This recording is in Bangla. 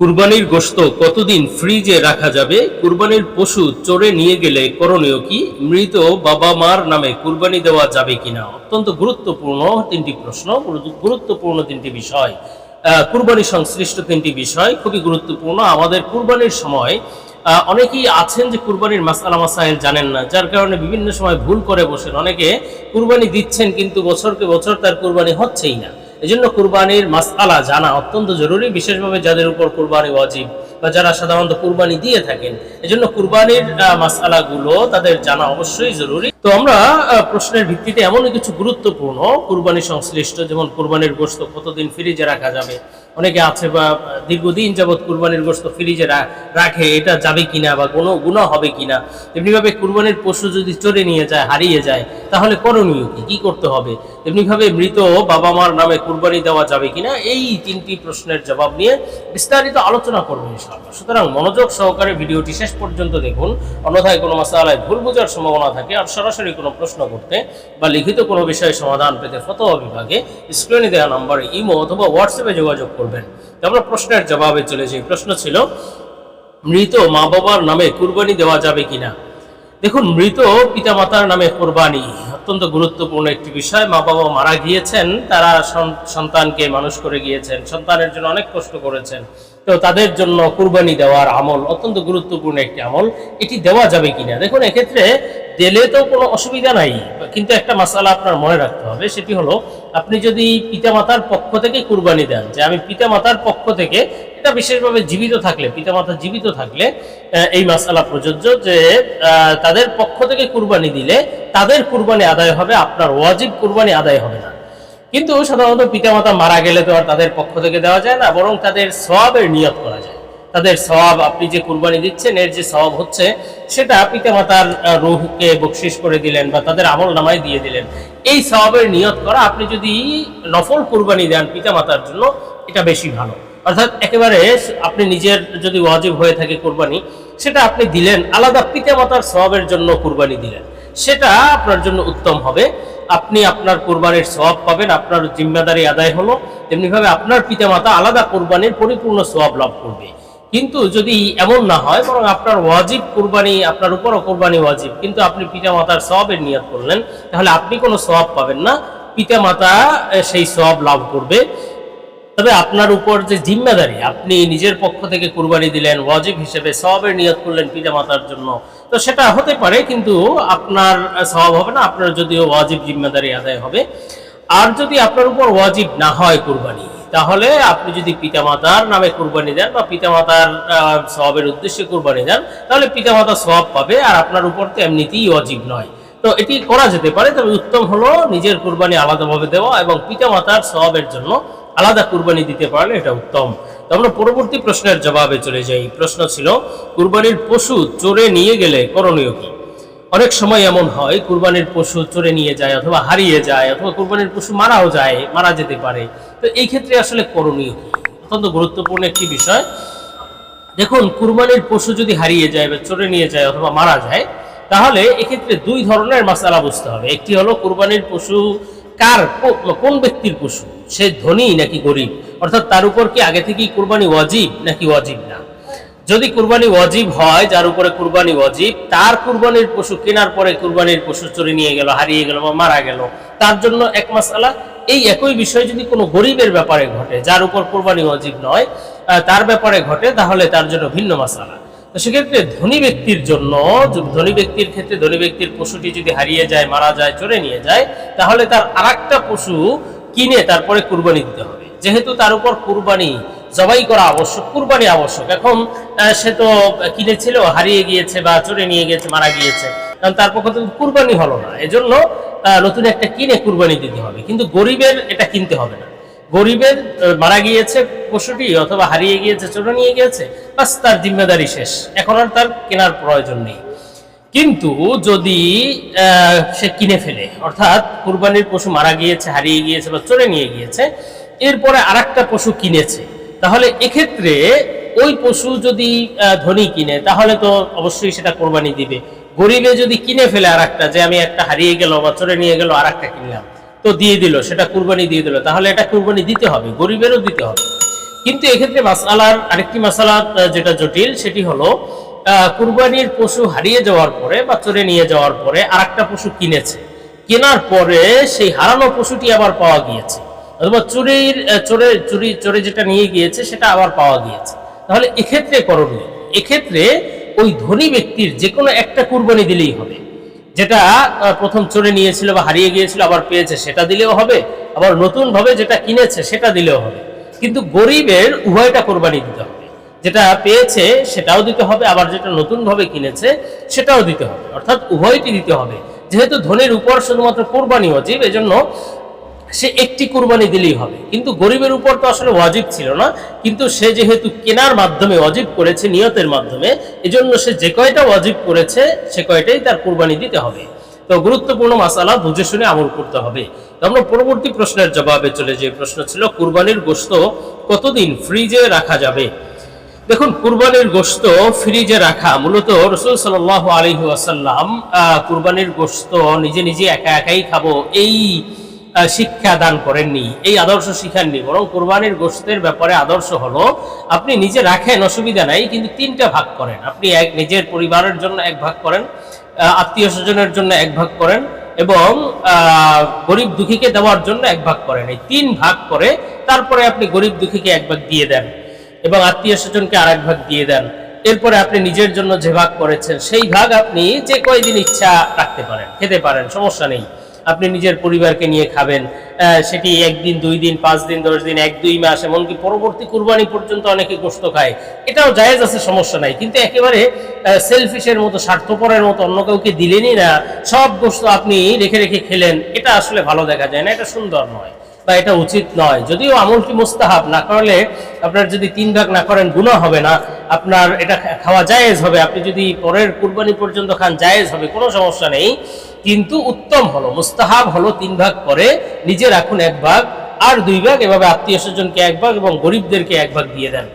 কুরবানির গোশত কতদিন ফ্রিজে রাখা যাবে? কুরবানির পশু চড়ে নিয়ে গেলে করণীয় কি? মৃত বাবা মার নামে কুরবানি দেওয়া যাবে কিনা? অত্যন্ত গুরুত্বপূর্ণ তিনটি প্রশ্ন গুরুত্বপূর্ণ তিনটি বিষয়। কুরবানি সংশ্লিষ্ট তিনটি বিষয়, খুবই গুরুত্বপূর্ণ। আমাদের কুরবানির সময় অনেকেই আছেন যে কুরবানির মাসালা মাসাইল জানেন না, যার কারণে বিভিন্ন সময় ভুল করে বসেন। অনেকে কুরবানি দিচ্ছেন কিন্তু বছরকে বছর তার কুরবানি হচ্ছেই না। এজন্য কুরবানির মাসআলা জানা অত্যন্ত জরুরি, বিশেষভাবে যাদের উপর কুরবানি ওয়াজিব বা যারা সাধারণত কুরবানি দিয়ে থাকেন। এজন্য কুরবানির মাসালাগুলো তাদের জানা অবশ্যই জরুরি। তো আমরা প্রশ্নের ভিত্তিতে এমনই কিছু গুরুত্বপূর্ণ কুরবানি সংশ্লিষ্ট, যেমন কুরবানির গোশত কতদিন ফ্রিজে রাখা যাবে? অনেকে আছে বা দীর্ঘদিন যাবৎ কুরবানির গোশত ফ্রিজে রাখে, এটা যাবে কিনা বা কোনো গুণা হবে কিনা? এমনিভাবে কুরবানির পশু যদি চড়ে নিয়ে যায়, হারিয়ে যায়, তাহলে করণীয় কি? কি করতে হবে? এমনিভাবে মৃত বাবা মার নামে কুরবানি দেওয়া যাবে কিনা? এই তিনটি প্রশ্নের জবাব নিয়ে বিস্তারিত আলোচনা করবেন ইনশাআল্লাহ। সুতরাং মনোযোগ সহকারে ভিডিওটি শেষ পর্যন্ত দেখুন। অন্যথায় কোনো মাসালায় ভুল বোঝার সম্ভাবনা থাকে। আর সরাসরি কোনো প্রশ্ন করতে বা লিখিত কোনো বিষয়ে সমাধান পেতে ফতোয়া বিভাগে স্ক্রিনে দেওয়া নম্বরে ইমো অথবা হোয়াটসঅ্যাপে যোগাযোগ করবেন। আমরা প্রশ্নের জবাবে চলে যাই। প্রশ্ন ছিল, মৃত মা বাবার নামে কুরবানি দেওয়া যাবে কিনা? দেখুন, মৃত পিতামাতার নামে কোরবানি অত্যন্ত গুরুত্বপূর্ণ একটি বিষয়। মা বাবা মারা গিয়েছেন, তারা সন্তানকে মানুষ করে গিয়েছেন, সন্তানের জন্য অনেক কষ্ট করেছেন। তো তাদের জন্য কুরবানি দেওয়ার আমল অত্যন্ত গুরুত্বপূর্ণ একটি আমল। এটি দেওয়া যাবে কিনা? দেখুন, এক্ষেত্রে দিলে তো কোনো অসুবিধা নাই, কিন্তু একটা মাসালা আপনার মনে রাখতে হবে, সেটি হলো আপনি যদি পিতামাতার পক্ষ থেকে কুরবানি দেন, যে আমি পিতামাতার পক্ষ থেকে এটা বিশেষভাবে জীবিত থাকলে, পিতামাতা জীবিত থাকলে এই মাসালা প্রযোজ্য যে তাদের পক্ষ থেকে কুরবানি দিলে তাদের কুরবানি আদায় হবে, আপনার ওয়াজিব কুরবানি আদায় হবে না। কিন্তু সাধারণত পিতামাতা মারা গেলে তো আর তাদের পক্ষ থেকে দেওয়া যায় না, বরং তাদের সওয়াবের নিয়ত করা যায়। তাদের সওয়াব আপনি যে কুরবানি দিচ্ছেন, এর যে সওয়াব হচ্ছে, সেটা পিতামাতার রুহকে বকশিস করে দিলেন বা তাদের আমল নামায় দিয়ে দিলেন। এই সওয়াবের নিয়ত করা, আপনি যদি নফল কুরবানি দেন পিতামাতার জন্য, এটা বেশি ভালো। অর্থাৎ একেবারে আপনি নিজের যদি ওয়াজিব হয়ে থাকে কুরবানি, সেটা আপনি দিলেন, আলাদা পিতামাতার সওয়াবের জন্য কুরবানি দিলেন। সেটা আপনার জন্য উত্তম হবে। আপনি আপনার কোরবানির সওয়াব পাবেন, আপনার জিম্মাদারি আদায় হলো, তেমনিভাবে আপনার পিতামাতা আলাদা কোরবানির পরিপূর্ণ সওয়াব লাভ করবে। কিন্তু যদি এমন না হয়, বরং আপনার ওয়াজিব কুরবানি, আপনার উপরও কোরবানি ওয়াজিব। কিন্তু আপনি পিতামাতার সবের নিয়ত করলেন, তাহলে আপনি কোনো সওয়াব পাবেন না। পিতা মাতা সেই সওয়াব লাভ করবে। তবে আপনার উপর যে জিম্মাদারি, আপনি নিজের পক্ষ থেকে কুরবানি দিলেন, ওয়াজিব হিসেবে সবের নিয়ত করলেন পিতা মাতার জন্য। তো সেটা হতে পারে, কিন্তু আপনার সওয়াব হবে না। আপনার যদিও ওয়াজিব জিম্মাদারি আদায় হবে। আর যদি আপনার উপর ওয়াজিব না হয় কুরবানি তাহলে আপনি যদি পিতামাতার নামে কুরবানি দেন বা পিতামাতার সওয়াবের উদ্দেশ্যে কুরবানি দেন, তাহলে পিতামাতা সওয়াব পাবে আর আপনার উপর তো এমনিতেই অজীব নয়। তো এটি করা যেতে পারে, তবে উত্তম হলো নিজের কুরবানি আলাদাভাবে দেওয়া এবং পিতামাতার সওয়াবের জন্য আলাদা কুরবানি দিতে পারলে এটা উত্তম। তো আমরা পরবর্তী প্রশ্নের জবাবে চলে যাই। প্রশ্ন ছিল, কুরবানির পশু চোরে নিয়ে গেলে করণীয় কি? অনেক সময় এমন হয়, কুরবানির পশু চোরে নিয়ে যায় অথবা হারিয়ে যায়, অথবা কুরবানির পশু মারাও যায়, মারা যেতে পারে। তো এই ক্ষেত্রে আসলে করণীয়। অত্যন্ত গুরুত্বপূর্ণ একটি বিষয়। দেখুন, কুরবানির পশু যদি হারিয়ে যায় বা চোরে নিয়ে যায় অথবা মারা যায়, তাহলে এক্ষেত্রে দুই ধরনের মাসালা বুঝতে হবে। একটি হলো কুরবানির পশু কার কোন ব্যক্তির পশু? সে ধনী নাকি গরিব? অর্থাৎ তার উপর কি আগে থেকেই কুরবানি ওয়াজিব নাকি ওয়াজিব না? যদি কুরবানি ওয়াজিব হয়, যার উপরে কুরবানি ওয়াজিব, তার কুরবানির পশু কেনার পরে কুরবানির পশু চুরি নিয়ে গেল, হারিয়ে গেল বা মারা গেল, তার জন্য এক মাসালা এই একই বিষয় যদি কোনো গরিবের ব্যাপারে ঘটে, যার উপর কুরবানি ওয়াজিব নয় তার ব্যাপারে ঘটে, তাহলে তার জন্য ভিন্ন মাসালা। তো সেক্ষেত্রে ধনী ব্যক্তির জন্য ধনী ব্যক্তির ক্ষেত্রে ধনী ব্যক্তির পশুটি যদি হারিয়ে যায়, মারা যায়, চড়ে নিয়ে যায়, তাহলে তার আরেকটা পশু কিনে তারপরে কুরবানি দিতে হবে। যেহেতু তার উপর কুরবানি, জবাই করা আবশ্যক, কুরবানি আবশ্যক। এখন সে তো কিনেছিল, হারিয়ে গিয়েছে বা চড়ে নিয়ে গিয়েছে, মারা গিয়েছে। কারণ তার পক্ষে তো কুরবানি হলো না। এজন্য নতুন একটা কিনে কুরবানি দিতে হবে। কিন্তু গরিবের এটা কিনতে হবে না। গরিবের মারা গিয়েছে পশুটি অথবা হারিয়ে গিয়েছে চড়ে নিয়ে গিয়েছে, বাস তার জিম্মেদারি শেষ। এখন আর তার কেনার প্রয়োজন নেই। কিন্তু যদি সে কিনে ফেলে, অর্থাৎ কুরবানির পশু মারা গিয়েছে, হারিয়ে গিয়েছে বা চলে নিয়ে গিয়েছে, এরপরে আরেকটা পশু কিনেছে, তাহলে এক্ষেত্রে ওই পশু যদি ধনী কিনে, তাহলে তো অবশ্যই সেটা কোরবানি দিবে। গরিবে যদি কিনে ফেলে আর একটা যে আমি একটা হারিয়ে গেল বা চলে নিয়ে গেল আর একটা কিনলাম, তো দিয়ে দিল, সেটা কুরবানি দিয়ে দিল, তাহলে এটা কুরবানি দিতে হবে, গরিবেরও দিতে হবে। কিন্তু এক্ষেত্রে মাসালার আরেকটি মাসালা যেটা জটিল, সেটি হলো কুরবানির পশু হারিয়ে যাওয়ার পরে বা চড়ে নিয়ে যাওয়ার পরে আরেকটা পশু কিনেছে। কেনার পরে সেই হারানো পশুটি আবার পাওয়া গিয়েছে, অথবা চুরির চোরে চুরি, চোরে যেটা নিয়ে গিয়েছে, সেটা আবার পাওয়া গিয়েছে। তাহলে এক্ষেত্রে করণীয়, এক্ষেত্রে ওই ধনী ব্যক্তির যে কোনো একটা কুরবানি দিলেই হবে। যেটা প্রথম চোরে নিয়েছিল বা হারিয়ে গিয়েছিল, আবার পেয়েছে, সেটা দিলেও হবে। আবার নতুন ভাবে যেটা কিনেছে, সেটা দিলেও হবে। কিন্তু গরিবের উভয়টা কোরবানি দিতে হবে। যেটা পেয়েছে, সেটাও দিতে হবে, আবার যেটা নতুন ভাবে কিনেছে, সেটাও দিতে হবে। অর্থাৎ উভয়টি দিতে হবে। যেহেতু ধনের উপর শুধুমাত্র কোরবানি অজীব, এজন্য সে একটি কুরবানি দিলেই হবে। কিন্তু গরিবের উপর তো আসলে ওয়াজিব ছিল না, কিন্তু সে যেহেতু কেনার মাধ্যমে ওয়াজিব করেছে, নিয়তের মাধ্যমে, এজন্য সে যে কয়টা ওয়াজিব করেছে, সে কয়টাই তার কুরবানি দিতে হবে। তো গুরুত্বপূর্ণ মাসালা বুঝে শুনে আমল করতে হবে। আমরা পরবর্তী প্রশ্নের জবাবে চলে যে প্রশ্ন ছিল, কুরবানির গোশত কতদিন ফ্রিজে রাখা যাবে? দেখুন, কুরবানির গোশত ফ্রিজে রাখা, মূলত রসুল সাল আলী আসাল্লাম কুরবানির গোশত নিজে নিজে একা একাই খাব, এই শিক্ষা দান করেননি। এই আদর্শ শিখাননি, বরং কুরবানির গোশতের ব্যাপারে আদর্শ হলো, আপনি নিজে রাখেন, অসুবিধা নাই, কিন্তু তিনটা ভাগ করেন। আপনি এক নিজের পরিবারের জন্য এক ভাগ করেন আত্মীয় স্বজনের জন্য এক ভাগ করেন, এবং গরিব দুঃখীকে দেওয়ার জন্য এক ভাগ করেন। এই তিন ভাগ করে তারপরে আপনি গরিব দুঃখীকে এক ভাগ দিয়ে দেন, এবং আত্মীয় স্বজনকে আরেক ভাগ দিয়ে দেন। এরপরে আপনি নিজের জন্য যে ভাগ করেছেন, সেই ভাগ আপনি যে কয়দিন ইচ্ছা রাখতে পারেন, খেতে পারেন, সমস্যা নেই। আপনি নিজের পরিবারকে নিয়ে খাবেন সেটি একদিন, দুই দিন, পাঁচ দিন, দশ দিন, এক, দুই মাস, এমনকি পরবর্তী কুরবানি পর্যন্ত অনেকে গোস্ত খায়। এটাও জায়েজ আছে, সমস্যা নাই। কিন্তু একেবারে সেলফিশের মতো, স্বার্থপরের মতো অন্য কাউকে দিলেনই না, সব গোস্ত আপনি রেখে রেখে খেলেন, এটা আসলে ভালো দেখা যায় না, এটা সুন্দর নয়। বা এটা উচিত নয়। যদিও আমলটি মোস্তাহাব, না করলে আপনার যদি তিন ভাগ না করেন গুণা হবে না। আপনার এটা খাওয়া জায়েজ হবে। আপনি যদি পরের কুরবানি পর্যন্ত খান, জায়েজ হবে, কোনো সমস্যা নেই। কিন্তু উত্তম হলো, মুস্তাহাব হলো তিন ভাগ করে নিজে রাখুন এক ভাগ, আর দুই ভাগ এভাবে আত্মীয় স্বজনকে এক ভাগ এবং গরিবদেরকে এক ভাগ দিয়ে দেন।